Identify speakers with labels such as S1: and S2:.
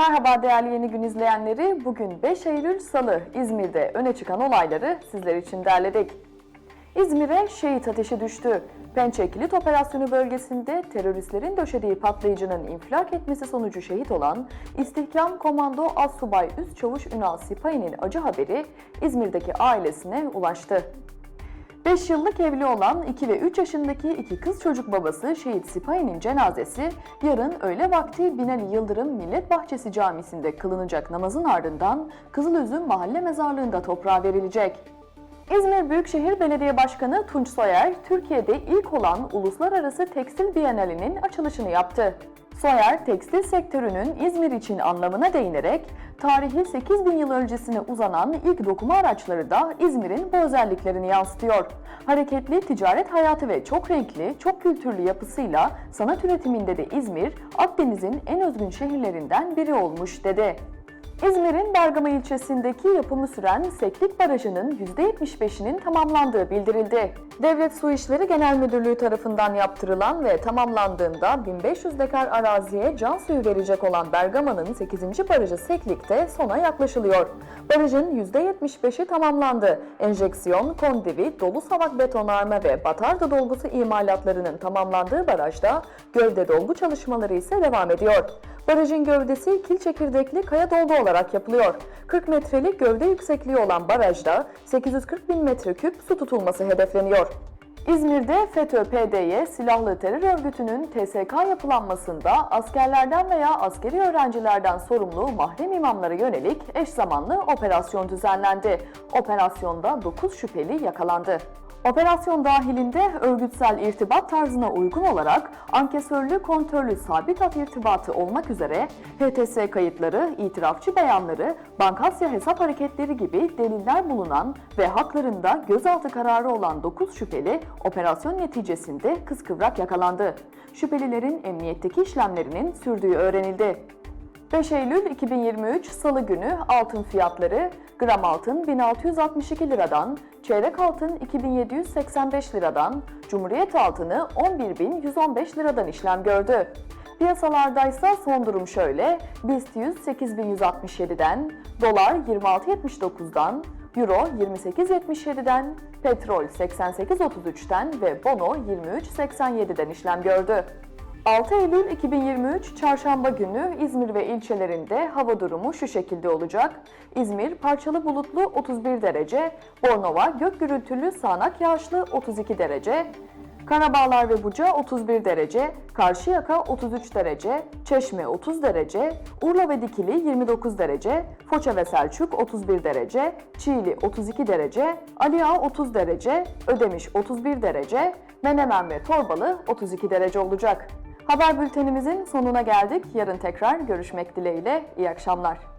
S1: Merhaba değerli Yeni Gün izleyenleri. Bugün 5 Eylül Salı İzmir'de öne çıkan olayları sizler için derledik. İzmir'e şehit ateşi düştü. Pençe Kilit Operasyonu bölgesinde teröristlerin döşediği patlayıcının infilak etmesi sonucu şehit olan İstihkam Komando Assubay Üst Çavuş Ünal Sipahi'nin acı haberi İzmir'deki ailesine ulaştı. 5 yıllık evli olan 2 ve 3 yaşındaki iki kız çocuk babası Şehit Sipahi'nin cenazesi yarın öğle vakti Binali Yıldırım Millet Bahçesi Camisi'nde kılınacak namazın ardından Kızılüzüm Mahalle Mezarlığı'nda toprağa verilecek. İzmir Büyükşehir Belediye Başkanı Tunç Soyer, Türkiye'de ilk olan Uluslararası Tekstil Bienalinin açılışını yaptı. Soyer, tekstil sektörünün İzmir için anlamına değinerek, tarihi 8000 yıl öncesine uzanan ilk dokuma araçları da İzmir'in bu özelliklerini yansıtıyor. Hareketli ticaret hayatı ve çok renkli, çok kültürlü yapısıyla sanat üretiminde de İzmir, Akdeniz'in en özgün şehirlerinden biri olmuş dedi. İzmir'in Bergama ilçesindeki yapımı süren Seklik Barajı'nın %75'inin tamamlandığı bildirildi. Devlet Su İşleri Genel Müdürlüğü tarafından yaptırılan ve tamamlandığında 1500 dekar araziye can suyu verecek olan Bergama'nın 8. barajı Seklik'te sona yaklaşılıyor. Barajın %75'i tamamlandı. Enjeksiyon, kondivit, dolu savak betonarme ve batarda dolgusu imalatlarının tamamlandığı barajda gövde dolgu çalışmaları ise devam ediyor. Barajın gövdesi kil çekirdekli kaya dolgu olarak yapılıyor. 40 metrelik gövde yüksekliği olan barajda 840 bin metreküp su tutulması hedefleniyor. İzmir'de FETÖ-PDY silahlı terör örgütünün TSK yapılanmasında askerlerden veya askeri öğrencilerden sorumlu mahrem imamlara yönelik eş zamanlı operasyon düzenlendi. Operasyonda 9 şüpheli yakalandı. Operasyon dahilinde örgütsel irtibat tarzına uygun olarak ankesörlü kontörlü sabit hat irtibatı olmak üzere HTS kayıtları, itirafçı beyanları, bankasya hesap hareketleri gibi deliller bulunan ve haklarında gözaltı kararı olan 9 şüpheli operasyon neticesinde kıskıvrak yakalandı. Şüphelilerin emniyetteki işlemlerinin sürdüğü öğrenildi. 5 Eylül 2023 Salı günü altın fiyatları gram altın 1662 liradan, çeyrek altın 2785 liradan, Cumhuriyet altını 11115 liradan işlem gördü. Piyasalarda ise son durum şöyle, BIST 100 8167'den, dolar 26.79'dan, euro 28.77'den, petrol 88.33'ten ve bono 23.87'den işlem gördü. 6 Eylül 2023 Çarşamba günü İzmir ve ilçelerinde hava durumu şu şekilde olacak. İzmir parçalı bulutlu 31 derece, Bornova gök gürültülü sağanak yağışlı 32 derece, Karabağlar ve Buca 31 derece, Karşıyaka 33 derece, Çeşme 30 derece, Urla ve Dikili 29 derece, Foça ve Selçuk 31 derece, Çiğli 32 derece, Aliağa 30 derece, Ödemiş 31 derece, Menemen ve Torbalı 32 derece olacak. Haber bültenimizin sonuna geldik. Yarın tekrar görüşmek dileğiyle. İyi akşamlar.